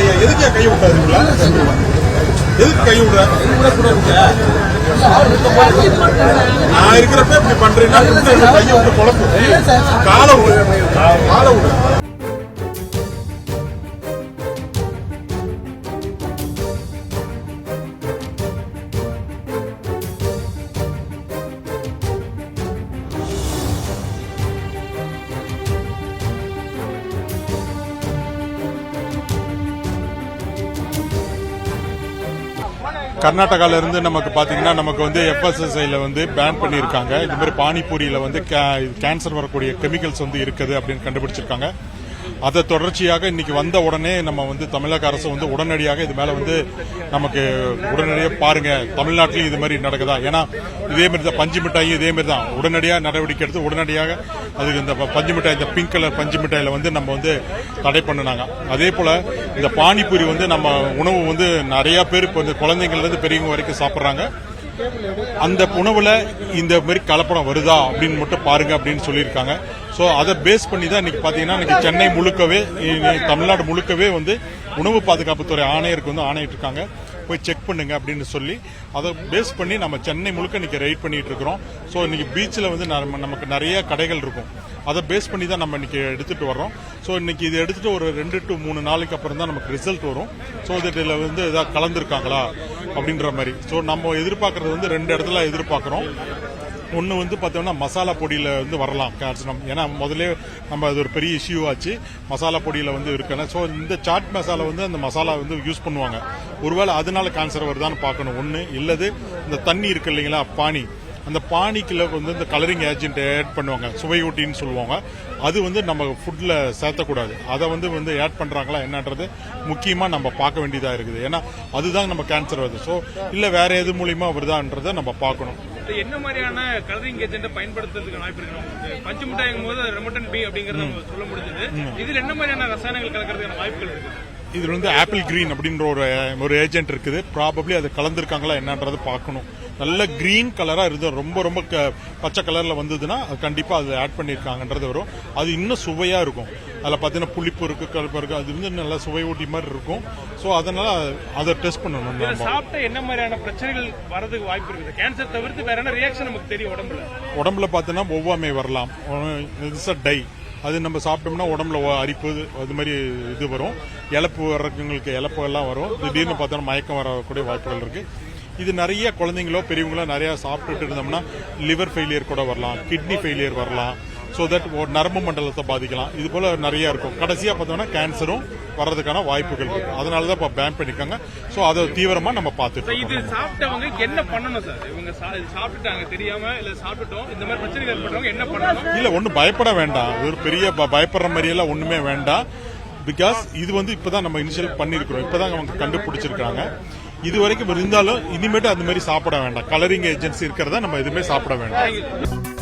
விடாதீங்க எதுக்கு கை விட்டாதுங்களா எதுக்கு கை விடுற நான் இருக்கிறப்ப இப்படி பண்றேன்னா இன்னும் கையை விட்டு குழப்பு. காலை விடு காலை விடு கர்நாடகால இருந்து நமக்கு பாத்தீங்கன்னா நமக்கு வந்து எஃப்எஸ்எஸ்ஐல வந்து பேன் பண்ணியிருக்காங்க. இது மாதிரி பானிபூரியில வந்து கே- கேன்சர் வரக்கூடிய கெமிக்கல்ஸ் வந்து இருக்குது அப்படின்னு கண்டுபிடிச்சிருக்காங்க. அதை தொடர்ச்சியாக இன்னைக்கு வந்த உடனே நம்ம வந்து தமிழக அரசு வந்து உடனடியாக இது மேல வந்து நமக்கு உடனடியாக பாருங்க. தமிழ்நாட்டிலையும் இது மாதிரி நடக்குதா? ஏன்னா இதே மாதிரி தான் பஞ்சு மிட்டாயும் இதே மாதிரி தான். உடனடியாக நடவடிக்கை எடுத்து உடனடியாக அதுக்கு இந்த பஞ்சு மிட்டாய் இந்த பிங்க் கலர் பஞ்சு மிட்டாயில வந்து நம்ம வந்து தடை பண்ணினாங்க. அதே போல இந்த பானிபூரி வந்து நம்ம உணவு வந்து நிறைய பேர் இப்போ இந்த குழந்தைங்கள்ல இருந்து பெரியவங்க வரைக்கும் சாப்பிட்றாங்க. அந்த உணவுல இந்த மாதிரி கலப்படம் வருதா அப்படின்னு மட்டும் பாருங்க அப்படின்னு சொல்லியிருக்காங்க. ஸோ அதை பேஸ் பண்ணி தான் இன்னைக்கு பார்த்தீங்கன்னா இன்னைக்கு சென்னை முழுக்கவே தமிழ்நாடு முழுக்கவே வந்து உணவு பாதுகாப்புத்துறை ஆணையருக்கு வந்து ஆணையிட்டு இருக்காங்க போய் செக் பண்ணுங்க அப்படின்னு சொல்லி அதை பேஸ் பண்ணி நம்ம சென்னை முழுக்க இன்னைக்கு ரைட் பண்ணிட்டு இருக்கிறோம் ஸோ இன்னைக்கு பீச்சில் வந்து நம்ம- நமக்கு நிறைய கடைகள் இருக்கும். அதை பேஸ் பண்ணி தான் நம்ம இன்னைக்கு எடுத்துட்டு வர்றோம். ஸோ இன்னைக்கு இது எடுத்துட்டு ஒரு ரெண்டு டு மூணு நாளைக்கு அப்புறம் தான் நமக்கு ரிசல்ட் வரும். ஸோ இதில் வந்து எதாவது கலந்துருக்காங்களா அப்படின்ற மாதிரி. ஸோ நம்ம எதிர்பார்க்கறது வந்து ரெண்டு இடத்துல எதிர்பார்க்குறோம். ஒன்று வந்து பார்த்தோம்னா மசாலா பொடியில் வந்து வரலாம் கால்சியம் ஏன்னா முதல்ல நம்ம அது ஒரு பெரிய இஷ்யூ ஆச்சு. மசாலா பொடியில் வந்து இருக்கணும் ஸோ இந்த சாட் மசாலா வந்து அந்த மசாலா வந்து யூஸ் பண்ணுவாங்க. ஒருவேளை அதனால கேன்சர் வருதான்னு பார்க்கணும். ஒன்று இல்லது இந்த தண்ணி இருக்கு இல்லைங்களா பானி. அந்த பானிக்குள்ள வந்து இந்த கலரிங் ஏஜென்ட் ஆட் பண்ணுவாங்க. சுவையூட்டின்னு சொல்லுவாங்க. அது வந்து நம்ம ஃபுட்டில் சேர்த்தக்கூடாது. அதை வந்து வந்து ஆட் பண்ணுறாங்களா என்னன்றது முக்கியமாக நம்ம பார்க்க வேண்டியதாக இருக்குது. ஏன்னா அதுதான் நம்ம கேன்சர் வருது. ஸோ இல்லை வேற எது மூலியமாக வருதான்றதை நம்ம பார்க்கணும். என்ன மாதிரியான கலரிங் ஏஜென்ட் பயன்படுத்துறதுக்கு வாய்ப்பு இருக்கு? பஞ்சு மிட்டாய்க்கும் போது ரெமட்டன் பி அப்படிங்கறத சொல்ல முடிஞ்சது. இதுல என்ன மாதிரியான ரசாயனங்கள் கலக்கிறதுக்கான வாய்ப்புகள் இருக்கு? இதுல வந்து ஆப்பிள் கிரீன் அப்படின்ற ஒரு ஒரு ஏஜென்ட் இருக்குது. ப்ராபப்ளி அது கலந்துருக்காங்களா என்னன்றதை பார்க்கணும். நல்ல கிரீன் கலரா இருந்து ரொம்ப ரொம்ப க- பச்சை கலர்ல வந்ததுன்னா அது கண்டிப்பா அது ஆட் பண்ணிருக்காங்கன்றது வரும். அது இன்னும் சுவையா இருக்கும். அதுல பாத்தீங்கன்னா புளிப்பு இருக்கு கருப்பு இருக்கு அது வந்து நல்லா சுவை ஊட்டி மாதிரி இருக்கும். ஸோ அதனால அதை டெஸ்ட் பண்ணணும் சாப்பிட்ட என்ன மாதிரியான பிரச்சனைகள் வரதுக்கு வாய்ப்பு இருக்குது? கேன்சர் தவிர்த்து வேற என்ன ரியாக்ஷன் நமக்கு தெரியும் உடம்புல? உடம்புல பார்த்தோன்னா ஒவ்வாமை வரலாம். இட்ஸ் டை அது நம்ம சாப்பிட்டோம்னா உடம்புல அரிப்பு அது மாதிரி இது வரும். இழப்பு வர்றவங்களுக்கு இழப்பு எல்லாம் வரும். திடீர்னு பார்த்தோன்னா மயக்கம் வரக்கூடிய வாய்ப்புகள் இருக்கு. இது நிறைய குழந்தைங்களோ பெரியவங்களோ நிறைய சாப்பிட்டுட்டு இருந்தோம்னா லிவர் ஃபெயிலியர் கூட வரலாம் கிட்னி ஃபெயிலியர் வரலாம். ஸோ தட் நரம்பு மண்டலத்தை பாதிக்கலாம். இது போல நிறைய இருக்கும். கடைசியாக பார்த்தோம்னா கேன்சரும் வர்றதுக்கான வாய்ப்புகள் இருக்கு. அதனால தான் இப்போ பேன் பண்ணிருக்காங்க. ஸோ அதை தீவிரமா நம்ம பார்த்துட்டு இது சாப்பிட்டவங்க என்ன பண்ணணும் சார் இவங்க சாப்பிட்டுட்டாங்க தெரியாம இல்ல சாப்பிட்டுட்டோம் இந்த மாதிரி பிரச்சனைகள் ஏற்பட்டவங்க என்ன பண்ணணும்? இல்ல ஒண்ணும் பயப்பட வேண்டாம். ஒரு பெரிய பயப்படுற மாதிரி எல்லாம் ஒண்ணுமே வேண்டாம். பிகாஸ் இது வந்து இப்பதான் நம்ம இனிஷியல் பண்ணிருக்கிறோம். இப்பதான் அவங்க கண்டுபிடிச்சிருக்காங்க இது வரைக்கும் இருந்தாலும் இனிமேட்டு அந்த மாதிரி சாப்பிட வேண்டாம். கலரிங் ஏஜென்சி இருக்கிறத நம்ம எதுவுமே சாப்பிட வேண்டாம்.